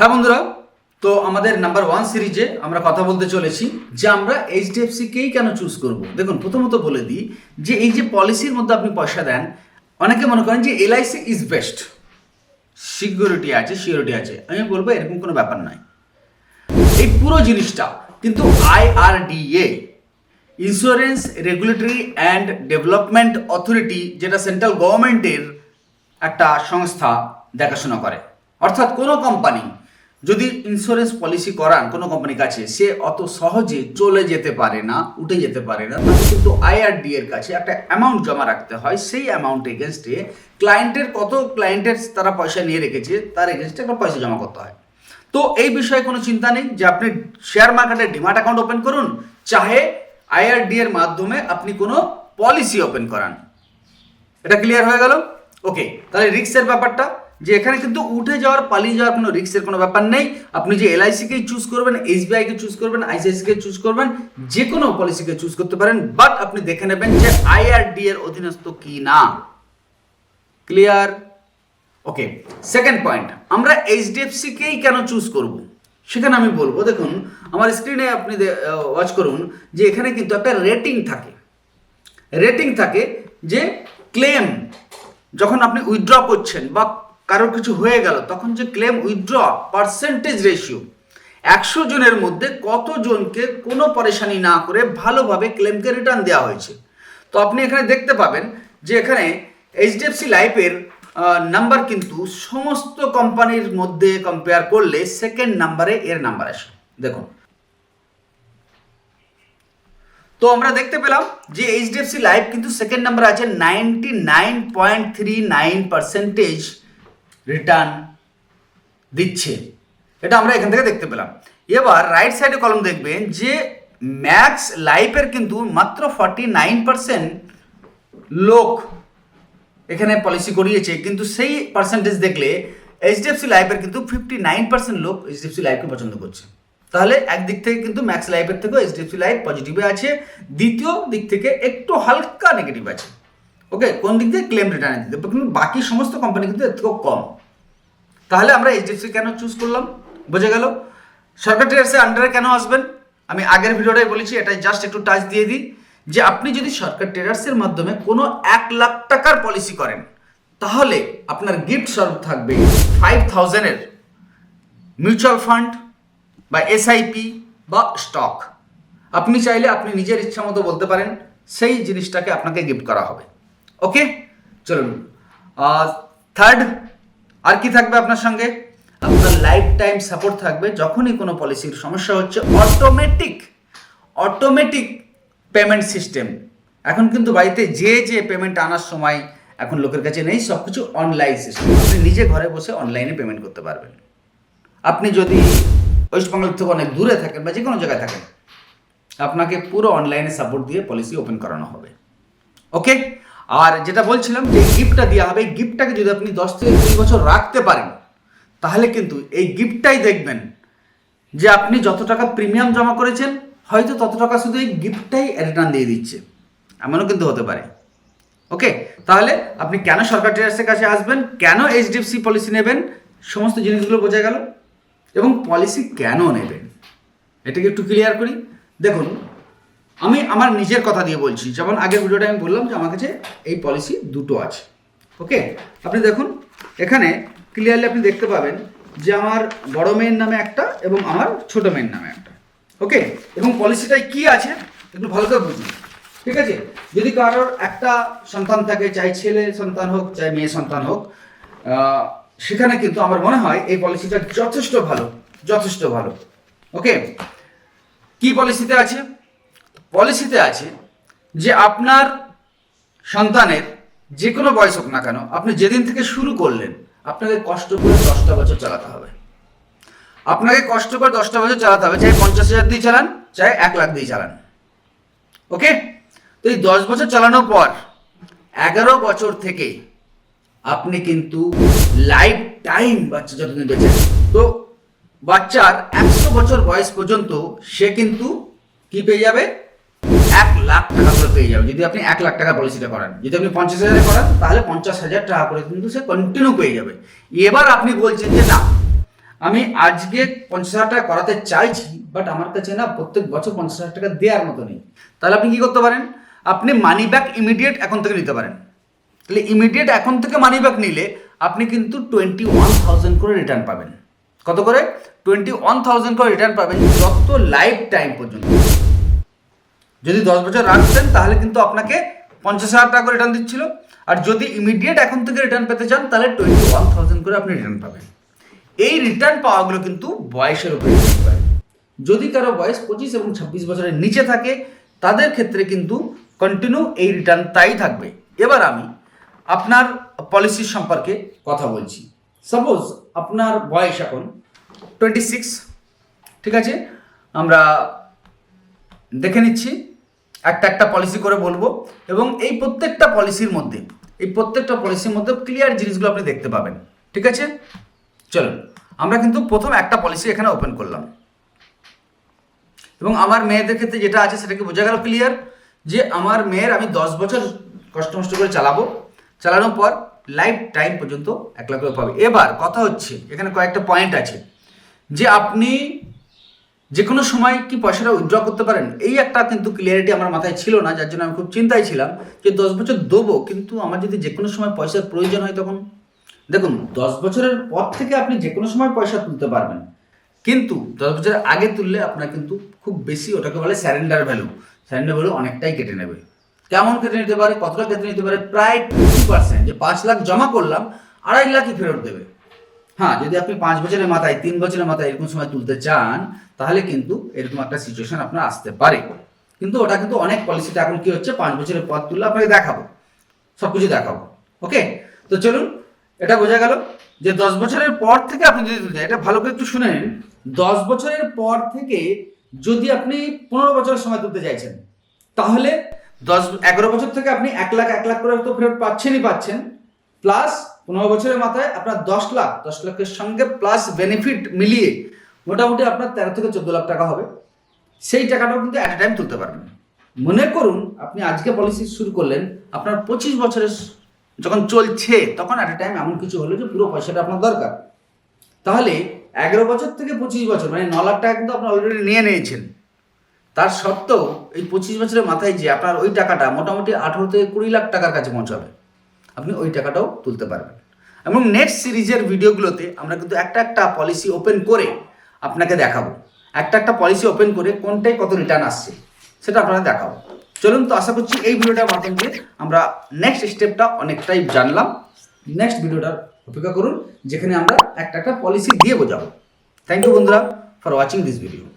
হ্যাঁ বন্ধুরা, তো আমাদের নাম্বার ওয়ান সিরিজে আমরা কথা বলতে চলেছি যে আমরা এইচডিএফসিকেই কেন চুজ করব। দেখুন, প্রথমত বলে দিই যে এই যে পলিসির মধ্যে আপনি পয়সা দেন, অনেকে মনে করেন যে এলআইসি ইজ বেস্ট সিকিউরিটি আছে সিকিউরিটি আছে। আমি বলব এরকম কোনো ব্যাপার নয়। এই পুরো জিনিসটা কিন্তু IRDA insurance regulatory and development authority যেটা সেন্ট্রাল গভর্নমেন্টের একটা সংস্থা দেখাশোনা করে। অর্থাৎ কোনো কোম্পানি যদি ইন্স্যুরেন্স পলিসি করান কোনো কোম্পানির কাছে, সে অত সহজে চলে যেতে পারে না, উঠে যেতে পারে না। তাকে কিন্তু আইআরডি এর কাছে একটা অ্যামাউন্ট জমা রাখতে হয়। সেই অ্যামাউন্ট এগেনস্টে ক্লায়েন্টের কত ক্লায়েন্টের তারা পয়সা নিয়ে রেখেছে, তার এগেনস্টে একটা পয়সা জমা করতে হয়। তো এই বিষয়ে কোনো চিন্তা নেই যে আপনি শেয়ার মার্কেটে ডিমাট অ্যাকাউন্ট ওপেন করুন, চাহে আইআরডি এর মাধ্যমে আপনি কোনো পলিসি ওপেন করান। এটা ক্লিয়ার হয়ে গেল? ওকে তাহলে রিক্সের ব্যাপারটা যে এখানে কিন্তু উঠে যাওয়ার, পালিয়ে যাওয়ার কোনো রিক্সের কোনো ব্যাপার নেই। আপনি যে এলআইসিকেই চুজ করবেন এসবিআইকে চুজ করবেন আইসিআইসিকে চুজ করবেন, যে কোনো পলিসিকে চুজ করতে পারেন বাট আপনি দেখে নেবেন যে আইআরডি এর অধীনস্থ কি না। ক্লিয়ার ওকে সেকেন্ড পয়েন্ট আমরা এইচডিএফসিকেই কেন চুজ করব? সেখানে আমি বলব, দেখুন, আমার স্ক্রিনে আপনি ওয়াচ করুন যে এখানে কিন্তু একটা রেটিং থাকে। রেটিং থাকে যে ক্লেম যখন আপনি উইথড্র করছেন বা কারোর কিছু হয়ে গেল, তখন যে ক্লেম উইথড্র পার্সেন্টেজ রেশিও একশো জনের মধ্যে কতজনকে কোনো পরেশানি না করে ভালোভাবে ক্লেমকে রিটার্ন দেওয়া হয়েছে। তো আপনি এখানে দেখতে পাবেন যে এখানে এইচডিএফসি লাইফের নাম্বার কিন্তু সমস্ত কোম্পানির মধ্যে কম্পেয়ার করলে সেকেন্ড নাম্বারে এর নাম্বার আসে। দেখুন। তো আমরা দেখতে পেলাম যে এইচডিএফসি লাইফ কিন্তু সেকেন্ড নাম্বার আছে ninety nine point three nine percentage return দিচ্ছে। এটা আমরা এখান থেকে দেখতে পেলাম। এবার রাইট সাইডে কলম দেখবেন যে ম্যাক্স লাইফের কিন্তু মাত্র ফর্টি নাইন পার্সেন্ট লোক এখানে পলিসি করিয়েছে। কিন্তু সেই পার্সেন্টেজ দেখলে এইচডিএফসি লাইফের কিন্তু ফিফটি নাইন পার্সেন্ট লোক এইচডিএফসি লাইফকে পছন্দ করছে। তাহলে একদিক থেকে কিন্তু ম্যাক্স লাইফের থেকেও এইচডিএফসি লাইফ পজিটিভে আছে। দ্বিতীয় দিক থেকে একটু হালকা নেগেটিভ আছে। ওকে কোন দিক থেকে ক্লেম রিটার্নের দিতে কিন্তু বাকি সমস্ত কোম্পানি কিন্তু এর থেকেও কম। তাহলে আমরা এইচডিএফসি কেন চুজ করলাম? বোঝা গেল? সরকার ট্রেডার্সের আন্ডারে কেন আসবেন? আমি আগের ভিডিওটাই বলেছি, এটাই জাস্ট একটু টাচ দিয়ে দিই, যে আপনি যদি সরকার ট্রেডার্সের মাধ্যমে কোনো এক লাখ টাকার পলিসি করেন, তাহলে আপনার গিফট স্বরূপ থাকবে ফাইভ থাউজেন্ডের মিউচুয়াল ফান্ড বা এসআইপি বা স্টক আপনি চাইলে আপনি নিজের ইচ্ছা মতো বলতে পারেন, সেই জিনিসটাকে আপনাকে গিফট করা হবে। ওকে চলুন। থার্ড আর কি থাকবে আপনার সঙ্গে? আপনার লাইফ টাইম সাপোর্ট থাকবে যখনই কোনো পলিসির সমস্যা হচ্ছে অটোমেটিক অটোমেটিক পেমেন্ট সিস্টেম এখন কিন্তু বাড়িতে যে যে পেমেন্ট আনার সময় এখন লোকের কাছে নেই সব কিছু অনলাইন সিস্টেম আপনি নিজে ঘরে বসে অনলাইনে পেমেন্ট করতে পারবেন। আপনি যদি ওয়েস্টবেঙ্গল থেকে অনেক দূরে থাকেন বা যে কোনো জায়গায় থাকেন, আপনাকে পুরো অনলাইনে সাপোর্ট দিয়ে পলিসি ওপেন করানো হবে। ওকে আর যেটা বলছিলাম যে গিফটটা দেওয়া হবে এই গিফটটাকে যদি আপনি দশ থেকে কুড়ি বছর রাখতে পারেন, তাহলে কিন্তু এই গিফটটাই দেখবেন যে আপনি যত টাকা প্রিমিয়াম জমা করেছেন, হয়তো তত টাকা শুধু এই গিফটটাই রিটার্ন দিয়ে দিচ্ছে। এমনও কিন্তু হতে পারে। ওকে? তাহলে আপনি কেন সরকার ট্রেডার্সের কাছে আসবেন? কেন এইচডিএফসি পলিসি নেবেন? সমস্ত জিনিসগুলো বোঝা গেল। এবং পলিসি কেন নেবেন? এটাকে একটু ক্লিয়ার করি। দেখুন আমি আমার নিজের কথা দিয়ে বলছি। যেমন আগের ভিডিওটা আমি বললাম যে আমার কাছে এই পলিসি দুটো আছে। ওকে আপনি দেখুন, এখানে ক্লিয়ারলি আপনি দেখতে পাবেন যে আমার বড় মেয়ের নামে একটা এবং আমার ছোট মেয়ের নামে একটা। ওকে এবং পলিসিটায় কি আছে, একটু ভালো করে বুঝুন। ঠিক আছে? যদি কারোর একটা সন্তান থাকে, চাই ছেলে সন্তান হোক, চাই মেয়ে সন্তান হোক সেখানে কিন্তু আমার মনে হয় এই পলিসিটা যথেষ্ট ভালো যথেষ্ট ভালো। ওকে কি পলিসিতে আছে? পলিসিতে আছে যে আপনার সন্তানের যে কোনো বয়স হোক না কেন, আপনি যেদিন থেকে শুরু করলেন, আপনাকে কষ্ট করে দশটা বছর চালাতে হবে। আপনাকে কষ্ট করে দশটা বছর চালাতে হবে, চাই পঞ্চাশ হাজার দিয়ে চালান, চাই এক লাখ দিয়ে চালান। ওকে? তো এই দশ বছর চালানোর পর এগারো বছর থেকে আপনি কিন্তু লাইফ টাইম বাচ্চা যতদিন বেঁচে তো বাচ্চার একশো বছর বয়স পর্যন্ত সে কিন্তু কি পেয়ে যাবে? এক লাখ টাকা করে পেয়ে যাবে। যদি আপনি এক লাখ টাকা পলিসিটা করেন। যদি আপনি পঞ্চাশ হাজারে করেন, তাহলে পঞ্চাশ হাজার টাকা করে কিন্তু সে কন্টিনিউ পেয়ে যাবে। এবার আপনি বলছেন যে, না, আমি আজকে পঞ্চাশ হাজার টাকা করাতে চাইছি বাট আমার কাছে না প্রত্যেক বছর পঞ্চাশ হাজার টাকা দেওয়ার মতো নেই। তাহলে আপনি কি করতে পারেন? আপনি মানি ব্যাক ইমিডিয়েট এখন থেকে নিতে পারেন। তাহলে ইমিডিয়েট এখন থেকে মানি ব্যাক নিলে আপনি কিন্তু টোয়েন্টি ওয়ান থাউজেন্ড করে রিটার্ন পাবেন। কত করে? টোয়েন্টি ওয়ান থাউজেন্ড করে রিটার্ন পাবেন যত লাইফ টাইম পর্যন্ত। যদি দশ বছর রাখতেন তাহলে কিন্তু আপনাকে পঞ্চাশ হাজার টাকা রিটার্ন দিচ্ছিল। আর যদি ইমিডিয়েট এখন থেকে রিটার্ন পেতে চান, তাহলে টোয়েন্টি ওয়ান থাউজেন্ড করে আপনি রিটার্ন পাবেন। এই রিটার্ন পাওয়াগুলো কিন্তু বয়সের উপরে যদি কারও বয়স পঁচিশ এবং ছাব্বিশ বছরের নিচে থাকে, তাদের ক্ষেত্রে কিন্তু কন্টিনিউ এই রিটার্ন তাই থাকবে। এবার আমি আপনার পলিসির সম্পর্কে কথা বলছি। সাপোজ আপনার বয়স এখন টোয়েন্টি সিক্স ঠিক আছে? আমরা দেখে নিচ্ছি। একটা একটা পলিসি করে বলব এবং এই প্রত্যেকটা পলিসির মধ্যে, এই প্রত্যেকটা পলিসির মধ্যে ক্লিয়ার জিনিসগুলো আপনি দেখতে পাবেন, ঠিক আছে? চলুন, আমরা কিন্তু প্রথম একটা পলিসি এখানে ওপেন করলাম। এবং আমার মেয়েদের ক্ষেত্রে যেটা আছে সেটাকে বোঝা গেল ক্লিয়ার যে আমার মেয়ের আমি দশ বছর কষ্ট মষ্ট করে চালাবো, চালানোর পর লাইফ টাইম পর্যন্ত এক লাখ পাবে। এবার কথা হচ্ছে, এখানে কয়েকটা পয়েন্ট আছে। যে আপনি যে কোনো সময় কি পয়সাটা উইথড্র করতে পারেন? এই একটা কিন্তু ক্লিয়ারিটি আমার মাথায় ছিল না, যার জন্য আমি খুব চিন্তায় ছিলাম যে দশ বছর দেবো, কিন্তু আমার যদি যে কোনো সময় পয়সার প্রয়োজন হয় তখন? দেখুন, দশ বছরের পর থেকে আপনি যে কোনো সময় পয়সা তুলতে পারবেন। কিন্তু দশ বছরের আগে তুললে আপনার কিন্তু খুব বেশি ওটাকে বলে স্যারেন্ডার ভ্যালু স্যারেন্ডার ভ্যালু অনেকটাই কেটে নেবে। কেমন কেটে নিতে পারে? কতটা কেটে নিতে পারে? প্রায় টোয়েন্টি পার্সেন্ট যে পাঁচ লাখ জমা করলাম, আড়াই লাখই ফেরত দেবে। হ্যাঁ যদি আপনি পাঁচ বছরের মাথায়, তিন বছরের মাথায় এরকম সময় তুলতে চান, তাহলে কিন্তু এরকম একটা সিচুয়েশন আপনার আসতে পারে। কিন্তু ওটা কিন্তু অনেক পলিসিতে এখন কি হচ্ছে? পাঁচ বছরের পর তুললে আপনাকে দেখাবো। সব কিছু দেখাবো। ওকে তো চলুন, এটা বোঝা গেল যে দশ বছরের পর থেকে আপনি যদি তুলতে এটা ভালো করে একটু শুনে নিন দশ বছরের পর থেকে যদি আপনি পনেরো বছরের সময় তুলতে চাইছেন, তাহলে দশ, এগারো বছর থেকে আপনি এক লাখ এক লাখ করে তো ফেরত পাচ্ছেনই পাচ্ছেন। প্লাস পনেরো বছরের মাথায় আপনার দশ লাখ, দশ লাখের সঙ্গে প্লাস বেনিফিট মিলিয়ে মোটামুটি আপনার তেরো থেকে চোদ্দ লাখ টাকা হবে। সেই টাকাটাও কিন্তু অ্যাট টাইম তুলতে পারবেন। মনে করুন, আপনি আজকে পলিসি শুরু করলেন, আপনার পঁচিশ বছরের যখন চলছে, তখন অ্যাট টাইম এমন কিছু হলো যে পুরো পয়সাটা আপনার দরকার। তাহলে এগারো বছর থেকে পঁচিশ বছর মানে ন লাখ টাকা কিন্তু আপনি অলরেডি নিয়ে নিয়েছেন। তার সত্ত্বেও এই পঁচিশ বছরের মাথায় যে আপনার ওই টাকাটা মোটামুটি আঠেরো থেকে কুড়ি লাখ টাকার কাছে পৌঁছাবে। আপনি ওই টাকাটাও তুলতে পারবেন। এবং নেক্সট সিরিজের ভিডিওগুলোতে আমরা কিন্তু একটা একটা পলিসি ওপেন করে আপনাকে দেখাবো। একটা একটা পলিসি ওপেন করে কোনটায় কত রিটার্ন আসছে, সেটা আপনারা দেখাবো। চলুন তো, আশা করছি এই ভিডিওটার মাধ্যম দিয়ে আমরা নেক্সট স্টেপটা অনেকটাই জানলাম। নেক্সট ভিডিওটার অপেক্ষা করুন, যেখানে আমরা একটা একটা পলিসি দিয়ে বোঝাবো। থ্যাংক ইউ বন্ধুরা ফর ওয়াচিং দিস ভিডিও